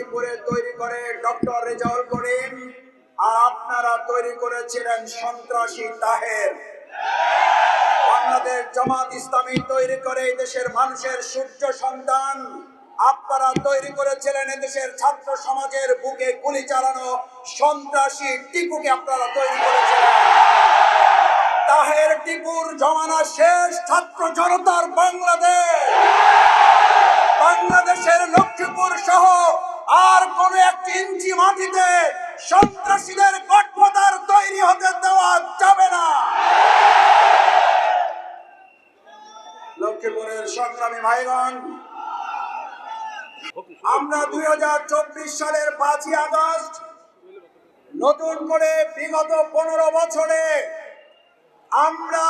লক্ষ্মীপুরে তৈরি করে ডক্টর রেজাউল করিম, আর আপনারা তৈরি করেছিলেন সন্ত্রাসী তাহের। বাংলাদেশ জামাত ইসলামী তৈরি করে এই দেশের মানুষের সূর্য সন্তান। আপনারা তৈরি করেছিলেন এদেশের ছাত্র সমাজের বুকে গুলি চালানো সন্ত্রাসী টিপুকে আপনারা তৈরি করেছিলেন। তাহের টিপুর জমানা শেষ, ছাত্র জনতার বাংলাদেশ। বাংলাদেশের লক্ষ্মীপুর সহ আর কোন একটি ইঞ্চি মাটিতে সন্ত্রাসীদের গঠপদার তৈরি হতে দেওয়া যাবে না। লক্ষ্মীপুরের সংগ্রামী ভাইগণ, আমরা দুই হাজার চব্বিশ সালের পাঁচই আগস্ট নতুন করে বিগত পনেরো বছরে আমরা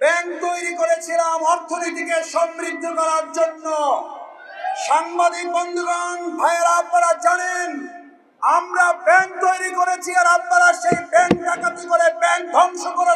ব্যাংক তৈরি করেছিলাম অর্থনীতিকে সমৃদ্ধ করার জন্য। সাংবাদিক বন্ধুগণ, ভাইয়েরা, আপনারা জানেন, আমরা ব্যাংক তৈরি করেছি আর আপনারা সেই ব্যাংক ডাকাতি করে ব্যাংক ধ্বংস করেছেন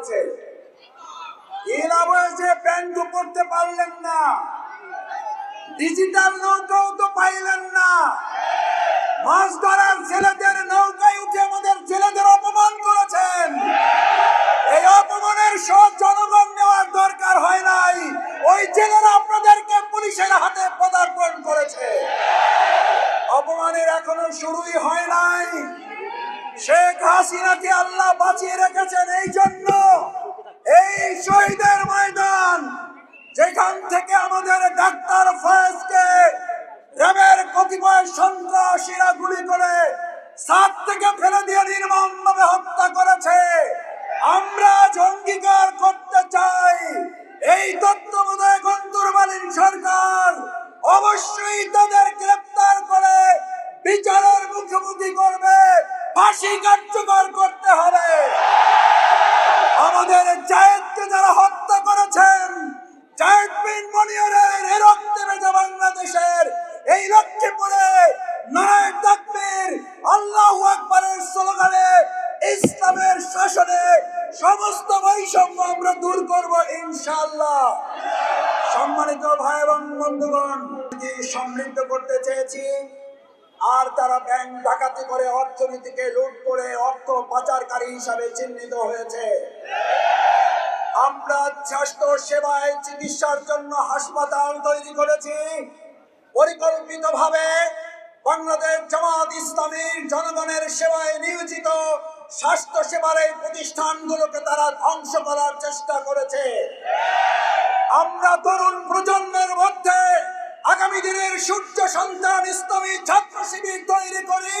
হয়েছে কি লাভ ব্যাংক করতে পারলেন না। ডিজিটাল নৌকাও তো পাইলেন না। মাছ ধরার ছেলেদের নৌকায় উঠে আমাদের ছেলেদের অপমান করেছেন। এই অপমানের সব জনগণ নেওয়ার দরকার হয় নাই। ওই জেলেরা আপনাদেরকে পুলিশের হাতে পদার্পণ করেছে। অপমানের এখনও শুরুই হয় নাই। শেখ হাসিনাকে আল্লাহ বাঁচিয়ে রেখেছেন এই জন্য এই শহীদের ময়দান যেখান থেকে আমাদের ডাক্তার ফয়েজকে র্যাবের কতিপয় সন্ত্রাসীরা গুলি করে সাত থেকে ফেলে দিয়ে নির্মমভাবে হত্যা করেছে। আমরা আজ অঙ্গীকার করতে চাই। এই তত্ত্বাবধায়ক অন্তর্বালীন সরকার অবশ্যই তাদের গ্রেপ্তার করে বিচারের মুখোমুখি করবে। ফাঁসি কার্যকর সমস্ত বৈষম্য আমরা দূর করব ইনশাল্লাহ সম্মানিত ভাই এবং বন্ধুগণ সমৃদ্ধ করতে চেয়েছি, আর তারা ব্যাংক ডাকাতি করে অর্থনীতিকে লুট করে অর্থ পাচারকারী হিসাবে চিহ্নিত হয়েছে। আমরা স্বাস্থ্য সেবায় চিকিৎসার জন্য হাসপাতাল তৈরি করেছি। পরিকল্পিতভাবে বাংলাদেশ জামাত ইসলামীর জনগণের সেবায় নিয়োজিত স্বাস্থ্য সেবার এই প্রতিষ্ঠানগুলোকে তারা ধ্বংস করার চেষ্টা করেছে। আমরা তরুণ প্রজন্মের মধ্যে আগামী দিনের সূর্য সন্তান ইসলামী ছাত্র শিবির তৈরি করি।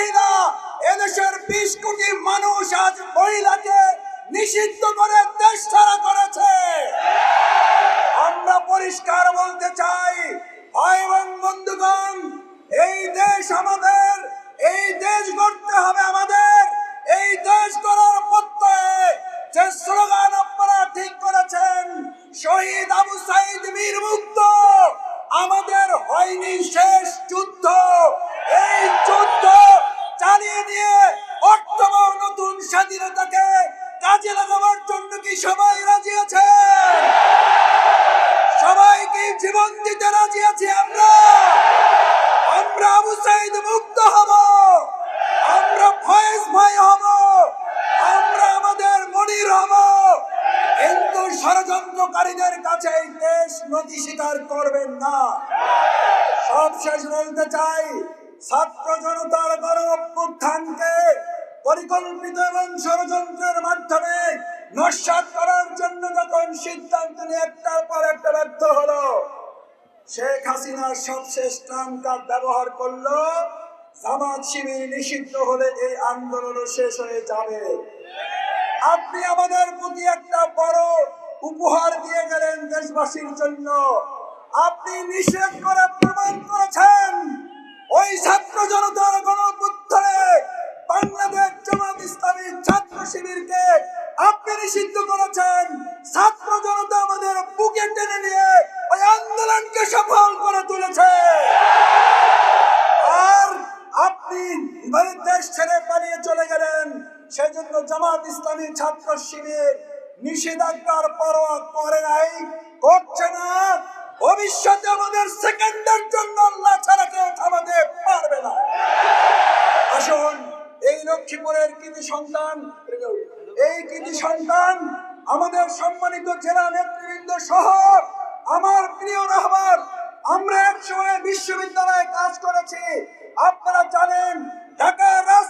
মহিলা, এদেশের বিশ কোটি মানুষ আজ মহিলাকে নিষিদ্ধ করে দেশ ছাড়া করেছে। আমরা পরিষ্কার বলতে চাই, ভাই এবং বন্ধুগণ, এই দেশ আমাদের স্বীকার করবেন না। সব শেষ বলতে চাই, ছাত্র জনতার গণ অভ্যুত্থানকে পরিকল্পিত এবং ষড়যন্ত্রের মাধ্যমে নস্বাত করার জন্য যখন সিদ্ধান্ত নিয়ে একটার পর একটা ব্যর্থ হলো, শেখ হাসিনার সবশেষ ট্রাম কার্ড ব্যবহার করল। সমাজ শিবির নিষিদ্ধ হলে এই আন্দোলন শেষ হয়ে যাবে। আপনি আমাদের প্রতি একটা বড় উপহার দিয়ে গেলেন দেশবাসীর জন্য। আপনি নিষেধ করে প্রমাণ করেছেন। ওই ছাত্র জনতার গণপুত্রে বাংলাদেশ জামাত ইসলামী ছাত্র শিবিরকে আপনি নিষিদ্ধ করেছেন। ছাত্র জনতা আমাদের বুকে টেনে নিয়ে ওই আন্দোলনকে সফল করে তুলেছে। আর আপনি দেশ ছেড়ে পালিয়ে চলে গেলেন। সেজন্য জামাত ইসলামী ছাত্র শিবির নিষেধাজ্ঞার পরোয়া করে নাই, করছে না। ভবিষ্যতে আমাদের সেকেন্ডের জন্য আল্লাহ ছাড়া কেউ থামাতে পারবে না। আসুন, এই লক্ষ্মীপুরের কৃতি সন্তান, এই কৃতি সন্তান, আমাদের সম্মানিত জেলা নেতৃবৃন্দ সহ আমার প্রিয় রাহবার আমরা এক সময় বিশ্ববিদ্যালয়ে কাজ করেছি। আপনারা জানেন ঢাকা রাজপথে